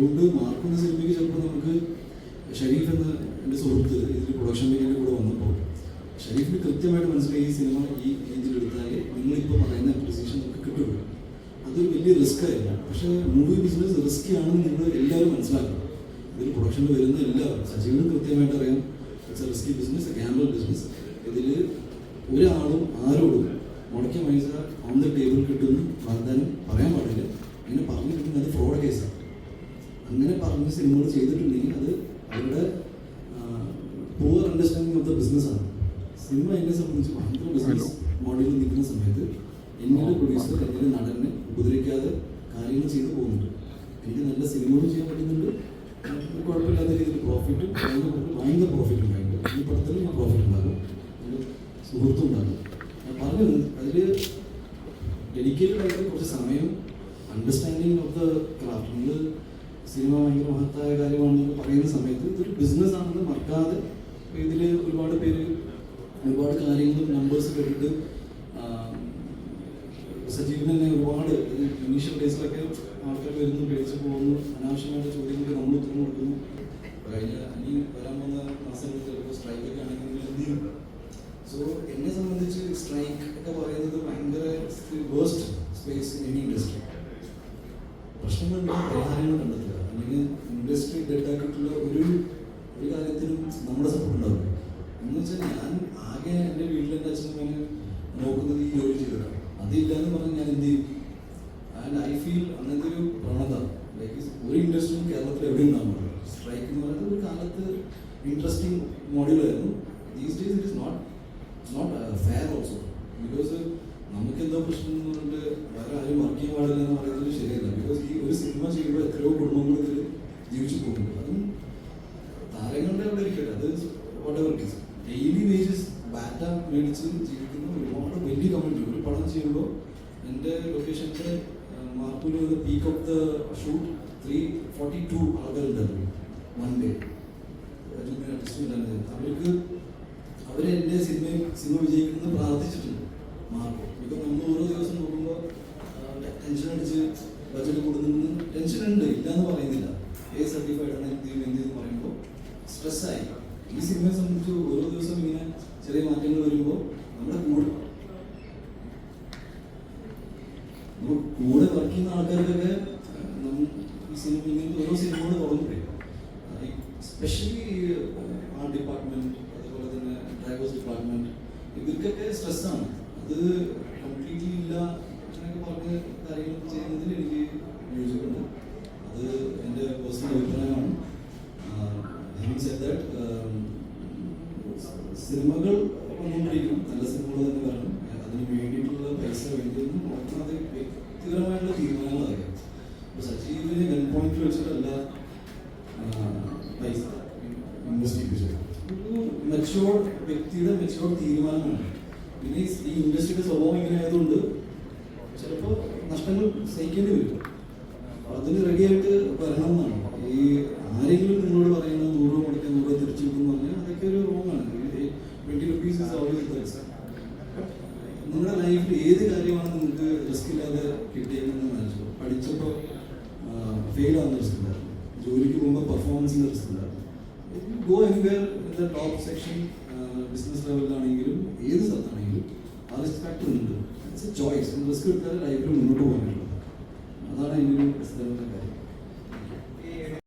അതുകൊണ്ട് മാർക്ക് എന്ന സിനിമയ്ക്ക് ചിലപ്പോൾ നമുക്ക് ഷരീഫ് എന്ന എന്റെ സുഹൃത്ത് ഇതിൽ പ്രൊഡക്ഷൻ മേഖലയിൽ കൂടെ വന്നപ്പോൾ ഷരീഫിന് കൃത്യമായിട്ട് മനസ്സിലായി ഈ സിനിമ ഈ ഏജിൽ എടുത്താൽ നിങ്ങളിപ്പോൾ പറയുന്ന അപ്രിസിയേഷൻ നമുക്ക് കിട്ടുള്ളൂ. അതൊരു വലിയ റിസ്ക് അല്ല പക്ഷേ മൂവി ബിസിനസ് റിസ്ക് ആണെന്ന് നിങ്ങൾ എല്ലാവരും മനസ്സിലാക്കണം. ഇതിൽ പ്രൊഡക്ഷനിൽ വരുന്ന എല്ലാവരും സജീവനും കൃത്യമായിട്ട് അറിയാം it's a risky business gamble business ഇതിൽ ഒരാളും ആരോടും മുടക്കിയ പൈസ ഓൺ ദ ടേബിൾ കിട്ടുമെന്ന് വാഗ്ദാനം പറയാൻ പാടില്ല. അങ്ങനെ പറഞ്ഞു കിട്ടുന്നത് ഫ്രോഡ് കേസാണ് അങ്ങനെ പറഞ്ഞ സിനിമകൾ ചെയ്തിട്ടുണ്ടെങ്കിൽ അത് അവരുടെ പൂവർ അണ്ടർസ്റ്റാൻഡിങ് ഓഫ് ദ ബിസിനസ്സാണ് സിനിമ എന്നെ സംബന്ധിച്ച് ഭയങ്കര ബിസിനസ് മോഡലിൽ നിൽക്കുന്ന സമയത്ത് എന്നിലെ പ്രൊഡ്യൂസർ എന്നിലെ നടനെ ഉപദ്രവിക്കാതെ കാര്യങ്ങൾ ചെയ്തു പോകുന്നുണ്ട്. എനിക്ക് നല്ല സിനിമകളും ചെയ്യാൻ പറ്റുന്നുണ്ട്. കുഴപ്പമില്ലാത്ത രീതിയിൽ പ്രോഫിറ്റും ഭയങ്കര പ്രോഫിറ്റ് ഉണ്ടായിട്ടുണ്ട്. ഈ പടത്തിൽ ഞാൻ പ്രോഫിറ്റ് ഉണ്ടാകും. സുഹൃത്തും ഉണ്ടാകും. ഞാൻ പറഞ്ഞത് അതിൽ ഡെഡിക്കേറ്റഡ് ആയിട്ട് കുറച്ച് സമയം understanding of the craft cinema ഭയങ്കര മഹത്തായ കാര്യമാണെന്ന് പറയുന്ന സമയത്ത് ഇതൊരു ബിസിനസ് ആണെന്ന് മറക്കാതെ ഇതിൽ ഒരുപാട് പേര് ഒരുപാട് കാര്യങ്ങളും നമ്പേഴ്സ് കേട്ടിട്ട് സജീവൻ തന്നെ ഒരുപാട് ഇനീഷ്യൽ ഡേയ്സിലൊക്കെ ആൾക്കാർ വരുന്നു പേടിച്ച് പോകുന്നു അനാവശ്യമായിട്ട് ചോദ്യങ്ങൾക്ക് നമ്മൾ ഉത്തരം കൊടുക്കുന്നു. കഴിഞ്ഞ ഇനി വരാൻ പോകുന്ന മാസങ്ങളിൽ ചിലപ്പോൾ സ്ട്രൈക്കൊക്കെ ആണെങ്കിൽ എന്ത് സോ എന്നെ സംബന്ധിച്ച് സ്ട്രൈക്ക് ഒക്കെ പറയുന്നത് ഭയങ്കര വേസ്റ്റ് സ്പേസ് എനി ഇൻഡസ്ട്രി കണ്ടെത്തുക. അല്ലെങ്കിൽ ഇൻഡസ്ട്രി ഡെഡാക്കിയിട്ടുള്ള ഒരു ഒരു കാര്യത്തിനും നമ്മുടെ സപ്പോർട്ട് ഉണ്ടാവില്ല. എന്ന് വെച്ചാൽ ഞാൻ ആകെ എന്റെ വീട്ടിൽ എന്റെ അച്ഛനും നോക്കുന്നത് ഈ ജോലി ചെയ്തതാണ് അതില്ല എന്ന് പറഞ്ഞാൽ ഞാൻ എന്ത് ചെയ്യും? ആൻഡ് ഐ ഫീൽ അങ്ങനത്തെ ഒരു പ്രവണത ലൈക്ക് ഒരു ഇൻഡസ്ട്രിയും കേരളത്തിൽ എവിടെയും ഉണ്ടാവില്ല. സ്ട്രൈക്ക് എന്ന് പറയുന്നത് ഒരു കാലത്ത് interesting മോഡലായിരുന്നു these days it is not not fair also because നമുക്ക് എന്തോ പ്രശ്നം എന്ന് പറഞ്ഞിട്ട് വേറെ ആരും വർക്ക് ചെയ്യാൻ പാടില്ല എന്ന് പറയുന്നത് ശരിയല്ല. ബിക്കോസ് ഈ ഒരു സിനിമ ചെയ്യുമ്പോൾ എത്രയോ കുടുംബങ്ങൾ വലിയ കമ്മ്യൂണിറ്റി ഒരു പടം ചെയ്യുമ്പോൾ എന്റെ locations മാർപ്പൂര് peak of the shoot three forty two ആൾക്കാരുണ്ടായിരുന്നു. വൺ ഡേ അവർക്ക് അവർ എന്റെ സിനിമ സിനിമ വിജയിക്കുന്നത് പ്രാർത്ഥിച്ചിട്ടുണ്ട് മാർക്കോ ബിക്കോസ് നമ്മൾ ഓരോ ദിവസം നോക്കുമ്പോൾ ടെൻഷൻ അടിച്ച് ബജറ്റ് കൂടുന്നു ടെൻഷൻ ഉണ്ട്. ഇല്ല എന്ന് പറയുന്നില്ല. ഏ സർട്ടിഫൈഡ് ആണ് എന്ത് ചെയ്യും എന്ത് പറയുമ്പോൾ സ്ട്രെസ്സായി ഈ സിനിമയെ സംബന്ധിച്ച് ഓരോ ദിവസം ഇങ്ങനെ ചെറിയ മാറ്റങ്ങൾ വരുമ്പോൾ നമ്മുടെ കൂടെ നമ്മൾ ചെയ്യുന്ന ആൾക്കാർക്കൊക്കെ സിനിമ ഓരോ സിനിമകൾ തുടങ്ങുമ്പോഴേ സ്പെഷ്യലി ആർട്ട് ഡിപ്പാർട്ട്മെന്റ് അതുപോലെ തന്നെ ഡ്രൈവേഴ്സ് ഡിപ്പാർട്ട്മെന്റ് ഇവർക്കൊക്കെ സ്ട്രെസ്സാണ് അത് കംപ്ലീറ്റ്ലി ഇല്ല എന്നൊക്കെ പറഞ്ഞ് കാര്യങ്ങൾ ചെയ്യുന്നതിൽ എനിക്ക് യോജിപ്പുണ്ട്. അത് എന്റെ പേഴ്സണൽ അഭിപ്രായമാണ്. സിനിമകൾ വന്നുകൊണ്ടിരിക്കും നല്ല സിനിമകൾ തന്നെ വരണം അതിന് വേണ്ടിയിട്ടുള്ള പൈസ വേണ്ടിയൊന്നും നോക്കുന്നത് വ്യക്തിപരമായിട്ടുള്ള തീരുമാനങ്ങളായിരിക്കും അപ്പോൾ സജീവിനെ ഗൺ പോയിന്റ് വെച്ചിട്ടല്ല ആ, പൈസ. ഇൻവെസ്റ്റ് വ്യക്തിയുടെ മെച്ചുവർ തീരുമാനമാണ് പിന്നെ ഈ- ഇൻഡസ്ട്രിയുടെ സ്വഭാവം ഇങ്ങനെ ആയതുകൊണ്ട് ചിലപ്പോൾ നഷ്ടങ്ങൾ സഹിക്കേണ്ടി വരും. അതിന് റെഡിയായിട്ട് വരണം എന്നാണ് ഈ ആരെങ്കിലും നിങ്ങളോട് പറയുന്നത് നൂറ് രൂപ മുടക്കാൻ നൂറ് രൂപ തിരിച്ചു പറഞ്ഞാൽ അതൊക്കെ ഒരു റോങ്ങാണ് ട്വന്റി റുപ്പീസ് നിങ്ങളുടെ ലൈഫിൽ ഏത് കാര്യമാണ് നിങ്ങൾക്ക് റിസ്ക് ഇല്ലാതെ കിട്ടിയതെന്ന് മനസ്സിലാവും. പഠിച്ചപ്പോൾ ഫെയിൽ ആവുന്ന റിസ്ക് ജോലിക്ക് പോകുമ്പോൾ പെർഫോമൻസിന് റിസ്ക് ഉണ്ടായിരുന്നു go anywhere in the top section business ലെവലിലാണെങ്കിലും ഏത് സ്ഥലത്താണെങ്കിലും ആ റിസ്ക് ഫാക്ടർ ഉണ്ട് ഇറ്റ്സ് എ ചോയ്സ് റിസ്ക് എടുത്താൽ ലൈഫിൽ മുന്നോട്ട് പറ്റുള്ളൂ. അതാണ് എന്റെ ഒരു സ്ഥലത്തെ കാര്യം.